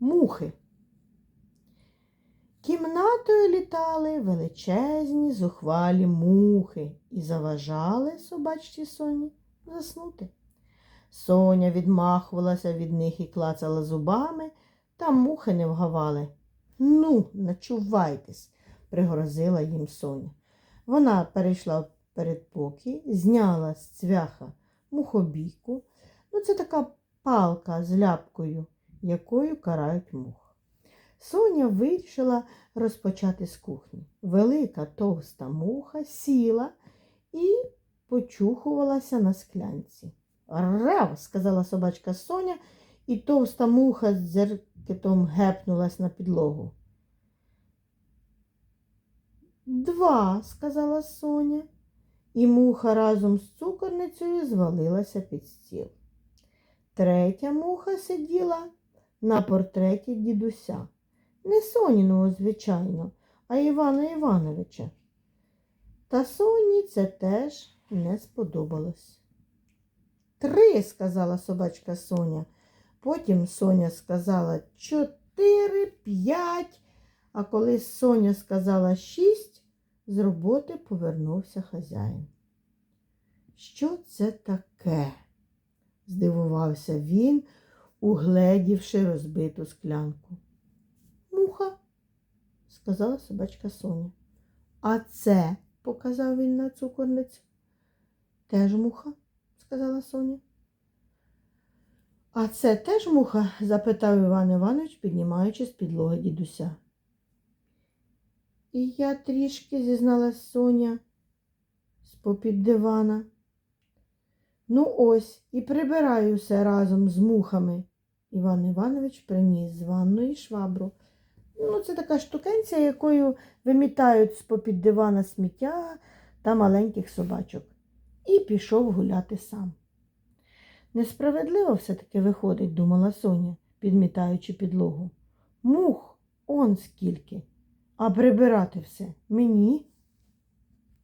мухи. Кімнатою літали величезні зухвалі мухи і заважали собачці Соні заснути. Соня відмахувалася від них і клацала зубами, та мухи не вгавали. Ну, начувайтесь, пригрозила їм Соня. Вона перейшла в передпокій, зняла з цвяха мухобійку. Ну, це така палка з ляпкою, якою карають мух. Соня вирішила розпочати з кухні. Велика товста муха сіла і почухувалася на склянці. Рев, сказала собачка Соня, і товста муха з дзеркетом гепнулась на підлогу. Два, сказала Соня, і муха разом з цукорницею звалилася під стіл. Третя муха сиділа на портреті дідуся. Не Соніного, звичайно, а Івана Івановича. Та Соні це теж не сподобалось. Три, сказала собачка Соня. Потім Соня сказала чотири, п'ять, а коли Соня сказала шість, з роботи повернувся хазяїн. Що це таке? здивувався він, угледівши розбиту склянку. Муха, сказала собачка Соня. А це, показав він на цукорницю. Теж муха, сказала Соня. А це теж муха? запитав Іван Іванович, піднімаючи з підлоги дідуся. І я трішки, зізналась Соня, з-попід дивана. Ну ось, і прибираю все разом з мухами. Іван Іванович приніс з ванної швабру. Ну, це така штукенція, якою вимітають з-попід дивана сміття та маленьких собачок. І пішов гуляти сам. Несправедливо все-таки виходить, думала Соня, підмітаючи підлогу. Мух, он скільки, а прибирати все мені.